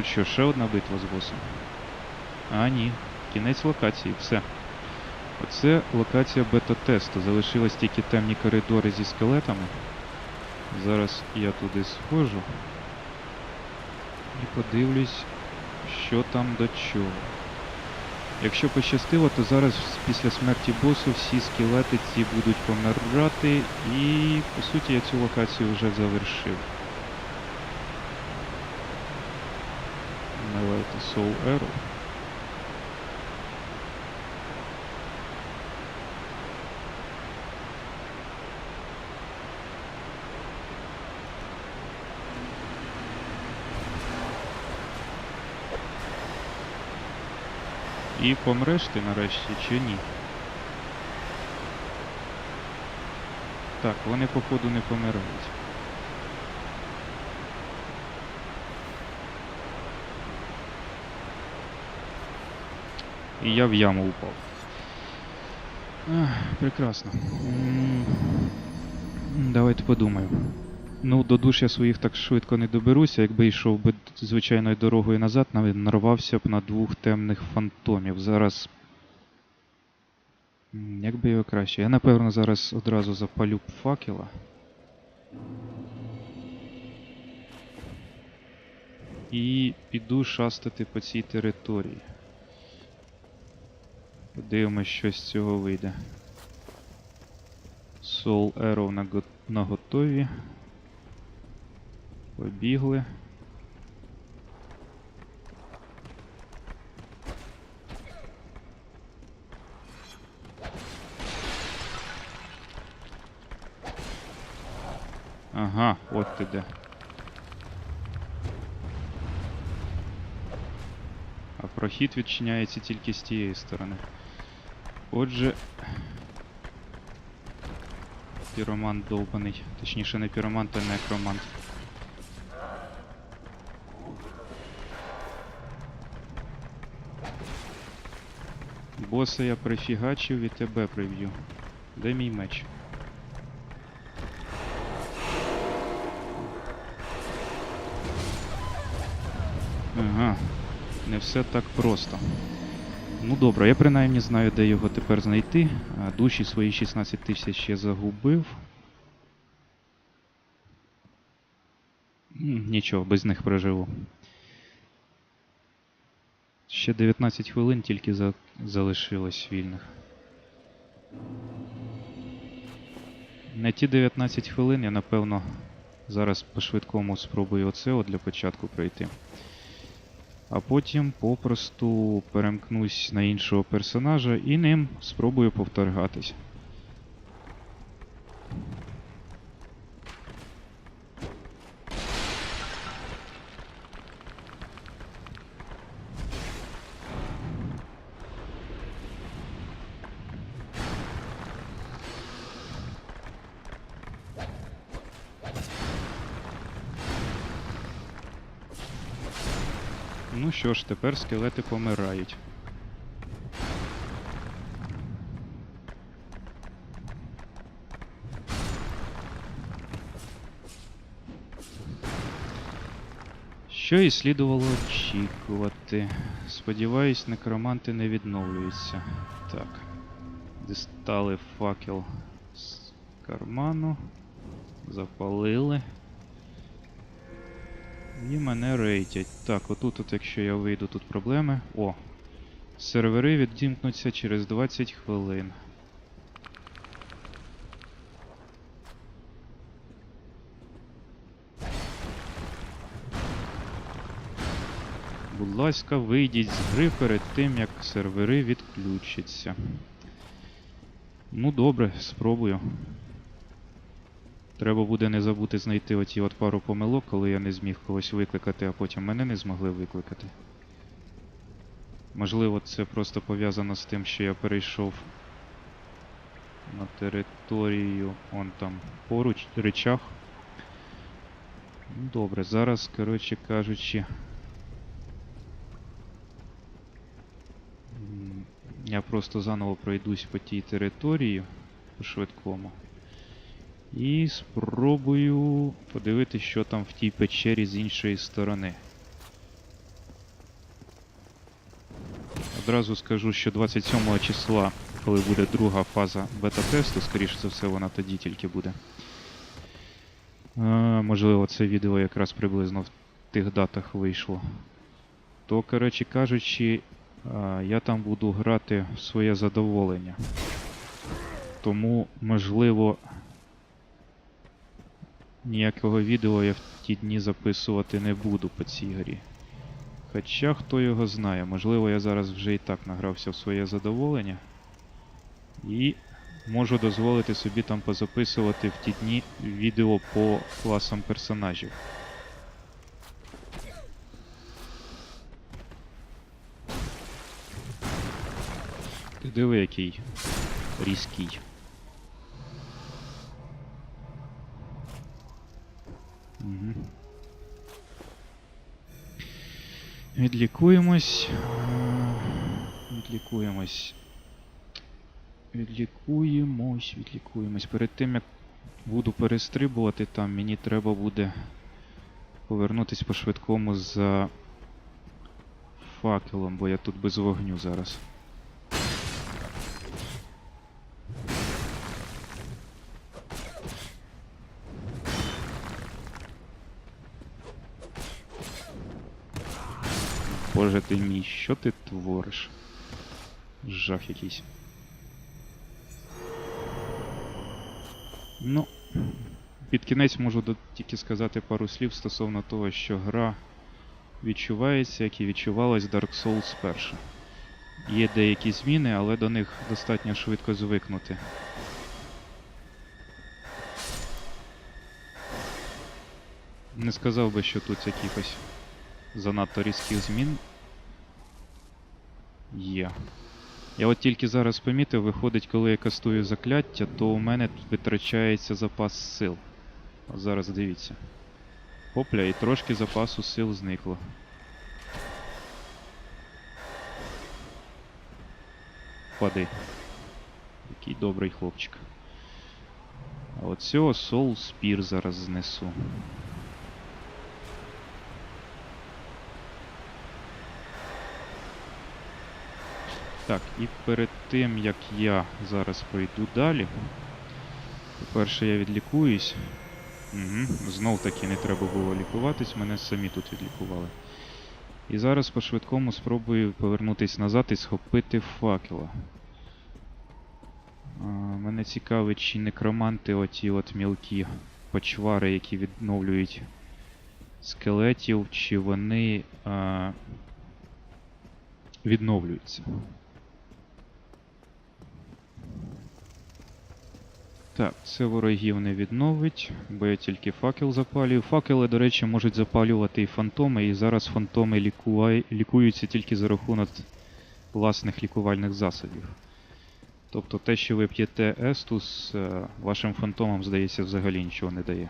тут що, ще одна битва з босом? А, ні. Кінець локації, все. Оце локація бета-тесту. Залишились тільки темні коридори зі скелетами. Зараз я туди схожу. І подивлюсь, що там до чого. Якщо пощастило, то зараз після смерті босу всі скелети ці будуть помирати, і по суті я цю локацію вже завершив. Давайте Soul Arrow. І помреш ти нарешті чи ні? Так, вони походу не помирають. І я в яму упав. Ах, прекрасно. Давайте подумаю. Ну, до душ я своїх так швидко не доберуся. Якби йшов би звичайною дорогою назад, нарвався б на двох темних фантомів. Зараз. Як би його краще? Я напевно зараз одразу запалю б факела. І піду шастати по цій території. Подивимось, що з цього вийде. Soul Arrow на, го- на готові. Побігли. Ага, от ти де. А прохід відчиняється тільки з тієї сторони. Отже. Піромант довбаний. Точніше не піромант, а некромант. Боса я прифігачив і тебе приб'ю. Де мій меч? Ага, не все так просто. Ну добре, я принаймні знаю, де його тепер знайти. Душі свої 16 тисяч я загубив. Нічого, без них проживу. Ще 19 хвилин тільки за... залишилось вільних. На ті 19 хвилин я напевно зараз по-швидкому спробую оце для початку пройти. А потім попросту перемкнусь на іншого персонажа і ним спробую повторгатись. Ну що ж, тепер скелети помирають. Що і слідувало очікувати. Сподіваюсь, некроманти не відновлюються. Так. Дістали факел з карману. Запалили. І мене рейтять. Так, отут, от, якщо я вийду, тут проблеми. О! Сервери відімкнуться через 20 хвилин. Будь ласка, вийдіть з гри перед тим, як сервери відключаться. Ну добре, спробую. Треба буде не забути знайти оті от пару помилок, коли я не зміг когось викликати, а потім мене не змогли викликати. Можливо, це просто пов'язано з тим, що я перейшов на територію он там поруч речах. Ну, Добре, зараз, коротше кажучи. Я просто заново пройдусь по тій території по швидкому. І спробую подивитися, що там в тій печері з іншої сторони. Одразу скажу, що 27 числа, коли буде друга фаза бета-тесту, скоріше за все, вона тоді тільки буде. Е, можливо, це відео якраз приблизно в тих датах вийшло. То, коротше кажучи, е, я там буду грати в своє задоволення. Тому, можливо, ніякого відео я в ті дні записувати не буду по цій грі. Хоча хто його знає, можливо, я зараз вже і так награвся в своє задоволення. І можу дозволити собі там позаписувати в ті дні відео по класам персонажів. Ти диви, який різкий. Відлікуємось. Е, Відлікуємось. Відлікуємось, відлікуємось. Перед тим як буду перестрибувати там, мені треба буде повернутись по швидкому за факелом, бо я тут без вогню зараз. Боже ти мій, що ти твориш? Жах якийсь. Ну, під кінець можу тільки сказати пару слів стосовно того, що гра відчувається, як і відчувалась Dark Souls перша. Є деякі зміни, але до них достатньо швидко звикнути. Не сказав би, що тут якихось занадто різких змін є. Я от тільки зараз помітив, виходить, коли я кастую закляття, то у мене витрачається запас сил. От зараз дивіться. Хопля, і трошки запасу сил зникло. Пади. Який добрий хлопчик. А от цього Soul Spear зараз знесу. Так, і перед тим як я зараз пройду далі. По-перше, я відлікуюсь. Угу. Знов таки не треба було лікуватись, мене самі тут відлікували. І зараз по-швидкому спробую повернутись назад і схопити факела. А, мене цікавить, чи некроманти оті от мілкі почвари, які відновлюють скелетів, чи вони а, відновлюються. Так, це ворогів не відновить, бо я тільки факел запалюю. Факели, до речі, можуть запалювати і фантоми, і зараз фантоми лікує... лікуються тільки за рахунок власних лікувальних засобів. Тобто те, що ви п'єте Естус, е, вашим фантомам, здається, взагалі нічого не дає.